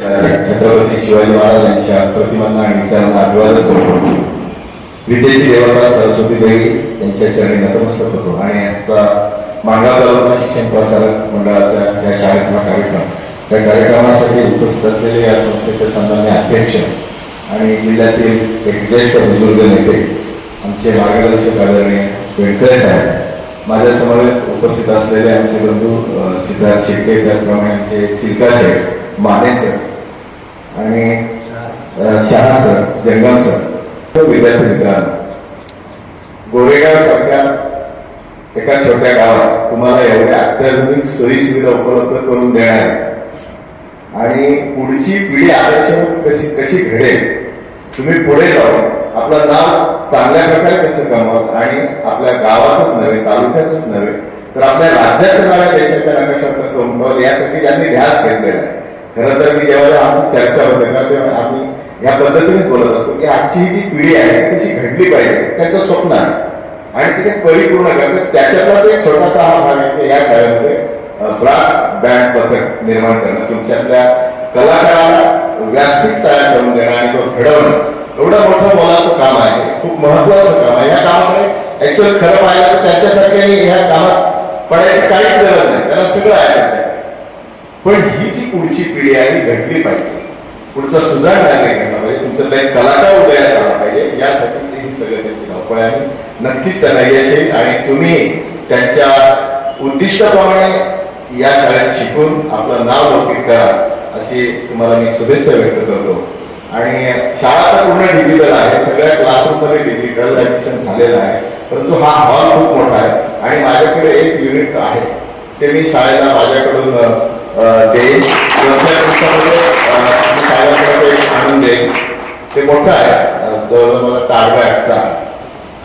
छत्रपती शिवाजी महाराज यांच्या प्रतिमांना आणि विचारांना अभिवादन करतो. विद्येची देवता सरस्वती देवी यांच्या चरणी नतमस्तक होतो आणि यांचा मांडा तालुका शिक्षण प्रसारक मंडळाचा या शाळेचा कार्यक्रम. त्या कार्यक्रमासाठी उपस्थित असलेले या संस्थेचे सन्मान्य अध्यक्ष आणि जिल्ह्यातील एक ज्येष्ठ बुजुर्ग नेते आमचे मार्गदर्शक आदरणीय व्यंकय साहेब माझ्यासमोर उपस्थित असलेले आमचे बंधू सिद्धार्थ शेट्टे त्याचप्रमाणे आमचे चिल्का शेठ माने सर आणि शहा सर जंगम सर विद्यार्थी मित्रांनो. गोरेगाव सारख्या एका छोट्या गावात तुम्हाला एवढ्या अत्याधुनिक सोयी सुविधा उपलब्ध करून देणार आणि पुढची पिढी आरक्षण कशी कशी घडेल तुम्ही पुढे जाऊन आपलं नाव चांगल्या प्रकारे कसं कमावत आणि आपल्या गावाचंच नव्हे तालुक्याचंच नव्हे तर आपल्या राज्याचं नाव देशाच्या नकाशावर कसं उमटवलं यासाठी त्यांनी ध्यास घेतलेला आहे. खरं तर मी जेव्हा आमची चर्चा होते ना तेव्हा आम्ही या पद्धतीनेच बोलत असतो की आजची जी पिढी आहे ती कशी घडली पाहिजे त्यांचं स्वप्न आहे. आणि तिथे परिपूर्ण करतात. त्याच्यातलाच एक छोटासा हा भाग आहे की या शाळेमध्ये ब्रास बँड पथक निर्माण करणं. तुमच्यातल्या कलाकाराला व्यासपीठ तयार करून देणं आणि तो घडवणं. एवढं मोठं मोलाचं काम आहे. खूप महत्वाचं काम आहे. या कामामध्ये ऍक्च्युअल खरं पाहिलं तर त्यांच्यासारख्याने ह्या कामात पडायची काहीच गरज नाही. त्याला सगळं आहे. पण ही जी पुढची पिढी आहे ही घडली पाहिजे. पुढचा सुधार नागरिक घडला पाहिजे तुमच्यातला एक कलाकार उदयास आला पाहिजे. यासाठी ते ही सगळं त्यांची धावपळ आहे. नक्कीच त्यांना यश येईल आणि तुम्ही त्यांच्या उद्दिष्टाप्रमाणे या शाळेत शिकून आपलं नाव लौकिक करा अशी तुम्हाला मी शुभेच्छा व्यक्त करतो. आणि शाळा तर पूर्ण डिजिटल आहे. सगळ्या क्लासरूममध्ये डिजिटल ऍडमिशन झालेलं आहे. परंतु हा हॉल खूप मोठा आहे. आणि माझ्याकडे एक युनिट आहे. ते मी शाळेला माझ्याकडून अ, ते आणून देईन. ते मोठं आहे. अ, जवळजवळ मला टार्गेटचा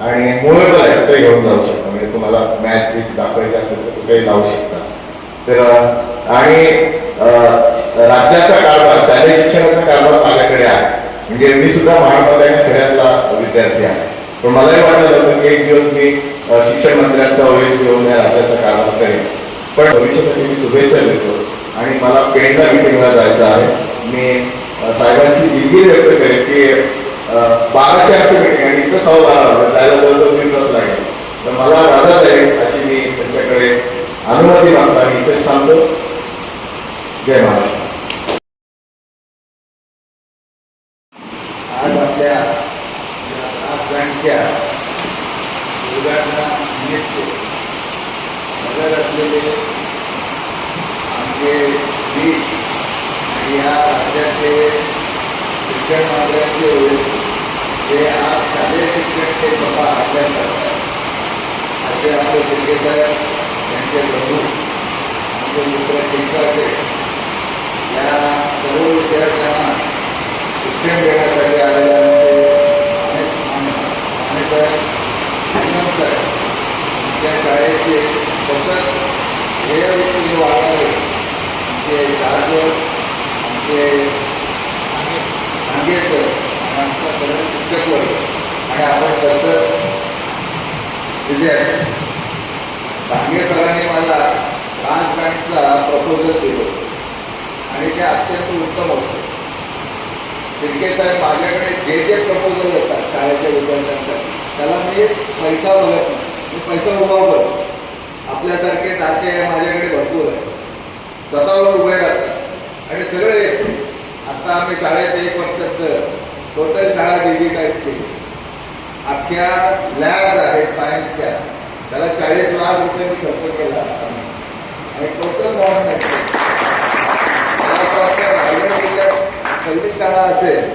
आणि मुळबर आहे. ते घेऊन जाऊ शकता. म्हणजे तुम्हाला मॅच बीच दाखवायची असेल तर कुठेही लावू शकता. तर आणि राज्याचा कारभार शालेय शिक्षणाचा कारभार माझ्याकडे आहे. म्हणजे मी सुद्धा महाराष्ट्राच्या खेड्यातला विद्यार्थी आहे. पण मलाही वाटलं होतं की एक दिवस मी शिक्षण मंत्र्यांचा वेळ घेऊन या राज्याचा कारभार करेन. पण भविष्यासाठी मी शुभेच्छा देतो. आणि मला पेंडला मिटिंगला जायचं आहे. मी साहेबांची दिलगिरी व्यक्त करेन की अ, बाराच्या आमची मिटिंग आणि इथं सव्वा बारा होतं त्याला दोन तीन तास लागेल. तर मला राजा जाईल अशी मी त्यांच्याकडे अनुमती मागतो आणि इथेच थांबतो. जय महाराष्ट्र आज आपल्या आज बँकच्या उद्घाटना निमित्त नगर असलेले आमचे मी आणि या राज्याचे शिक्षण मंत्र्यांचे वरिष्ठ जे आज शालेय शिक्षण ते स्वतः अभ्यास करतात असे आपले शिंदे साहेब त्यांचे बंधू आमचे मित्र चिंताचे या सर्व विद्यार्थ्यांना शिक्षण देण्यासाठी आलेल्या आमचे माने- माने साहेब साहेब त्या शाळेचे सतत ध्येय व्यक्ती वाढणारे आमचे शासक आमचे नांगे आमचा सगळे शिक्षक वर्ग आणि आपण सतत विद्यार्थी भांगे सरांनी मला फ्रान्स बँकचा प्रपोजल दिलं. आणि ते अत्यंत उत्तम होतं. शिर्के साहेब माझ्याकडे जे जे प्रपोजल होतात शाळेच्या विद्यार्थ्यांचा त्याला मी पैसा बघत नाही मी पैसा उभा आपल्यासारखे दाते माझ्याकडे भरपूर आहेत. स्वतःवर उभे राहतात. आणि सगळे आता आम्ही शाळेत एक वर्षाचं टोटल शाळा डिजिटाईज केली. अख्ख्या लॅब आहेत सायन्सच्या त्याला चाळीस लाख रुपये मी खर्च केला आणि टोटल मॉडर्न मला असं वाटतं रायगड जिल्ह्यात पहिली शाळा असेल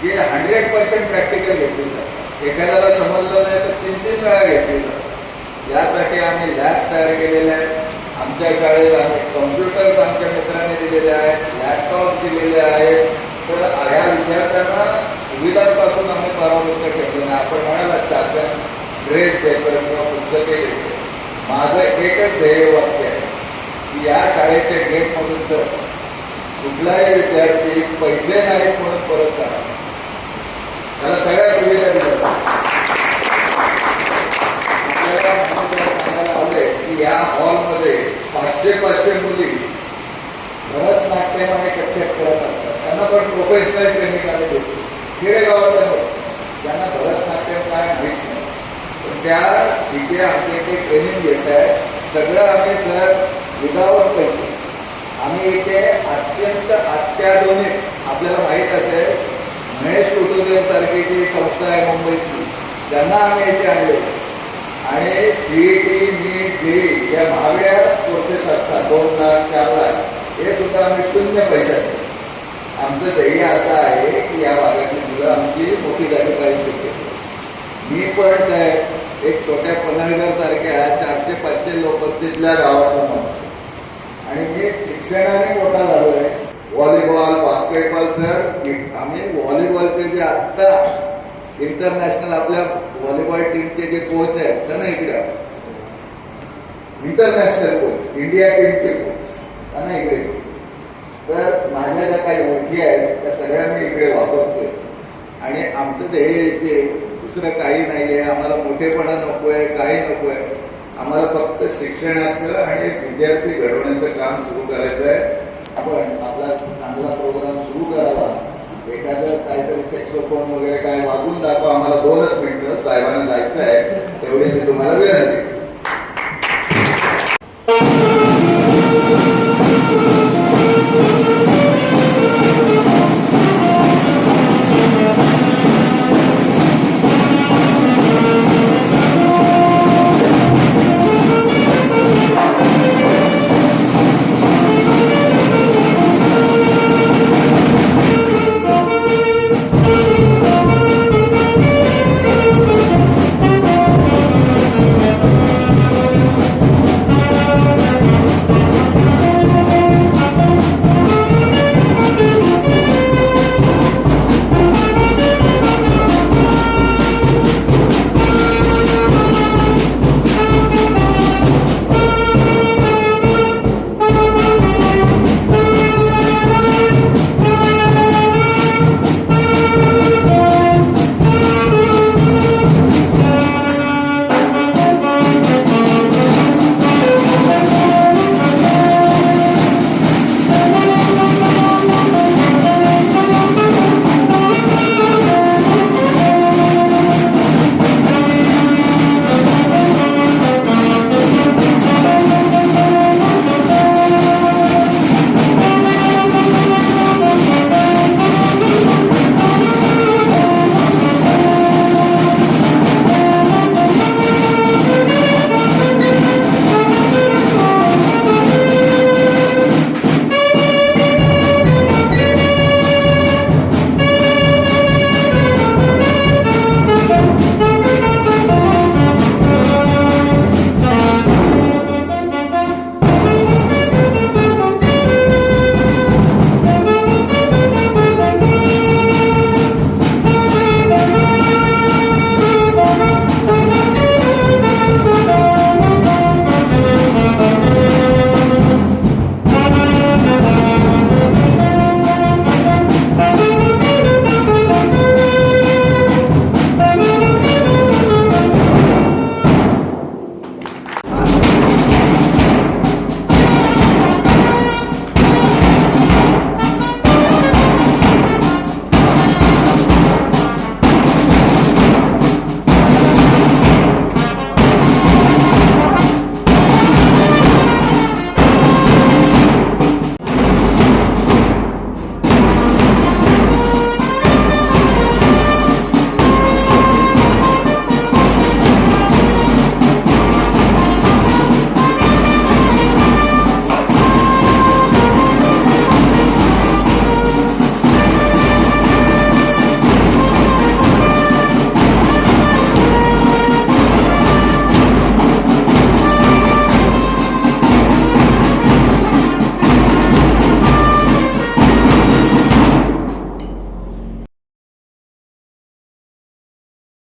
की हंड्रेड पर्सेंट प्रॅक्टिकल घेतली. एखाद्याला समजलं नाही तर तीन तीन वेळा घेतली. यासाठी आम्ही लॅब तयार केलेल्या आहेत. आमच्या शाळेत आम्ही कॉम्प्युटर्स आमच्या मित्रांनी दिलेले आहेत लॅपटॉप दिलेले आहेत. तर या विद्यार्थ्यांना सुविधांपासून आम्ही परावृत्त केले नाही आपण म्हणाला शासन ड्रेस पेपर किंवा पुस्तके देते माझं एकच ध्येय वाक्य आहे की या शाळेच्या गेटमधून जर कुठलाही विद्यार्थी पैसे नाहीत म्हणून परत करा. त्याला सगळ्या सुविधा दिल्या आपल्याला सांगायला हवे की या हॉलमध्ये पाचशे पाचशे त्याप्रमाणे भरतनाट्यम करत असतात. त्यांना पण प्रोफेशनल ट्रेनिंग आम्ही देतो खेडेगावातल्या त्यांना ज्यांना भरतनाट्यम काय माहीत नाही. पण त्या तिथे आमच्या इथे ट्रेनिंग घेत आहे सगळं आम्ही सर विदाउट पैसे. आम्ही इथे अत्यंत अत्याधुनिक आपल्याला माहीत असेल महेश कुटुंबियांसारखी जी संस्था आहे मुंबईतली त्यांना आम्ही इथे आणले आणि सी डी नीट जे या महागड्या कोर्सेस असतात. दोन लाख चार लाख. हे सुद्धा आम्ही शून्य पैशात आमचं ध्येय असं आहे की या भागातली मुलं आमची मोठी झाली पाहिजे मी पण साहेब एक छोट्या पनळगर सारख्या चारशे पाचशे लोकवस्तीतल्या गावातला माणूस आणि मी शिक्षणाने मोठा झालोय व्हॉलीबॉल बास्केटबॉल सर आम्ही व्हॉलीबॉलचे जे आत्ता इंटरनॅशनल आपल्या व्हॉलीबॉल टीमचे जे कोच आहेत त्यांना इकडे इंटरनॅशनल कोच इंडिया टीमचे कोच आणि इकडे तर माझ्या ज्या काही ओळखी आहेत त्या सगळ्या मी इकडे वापरतोय. आणि आमचं ध्येय ते दुसरं काही नाही आहे. आम्हाला मोठेपणा नकोय काही नकोय आम्हाला फक्त शिक्षणाचं आणि विद्यार्थी घडवण्याचं काम सुरू करायचं आहे. आपण आपला चांगला प्रोग्राम सुरू करावा. एखादं काहीतरी सेक्सोफोन वगैरे काय वाजून दाखवा. आम्हाला दोनच मिनिटं साहेबांना जायचं आहे. तेवढी मी तुम्हाला विनंती. आली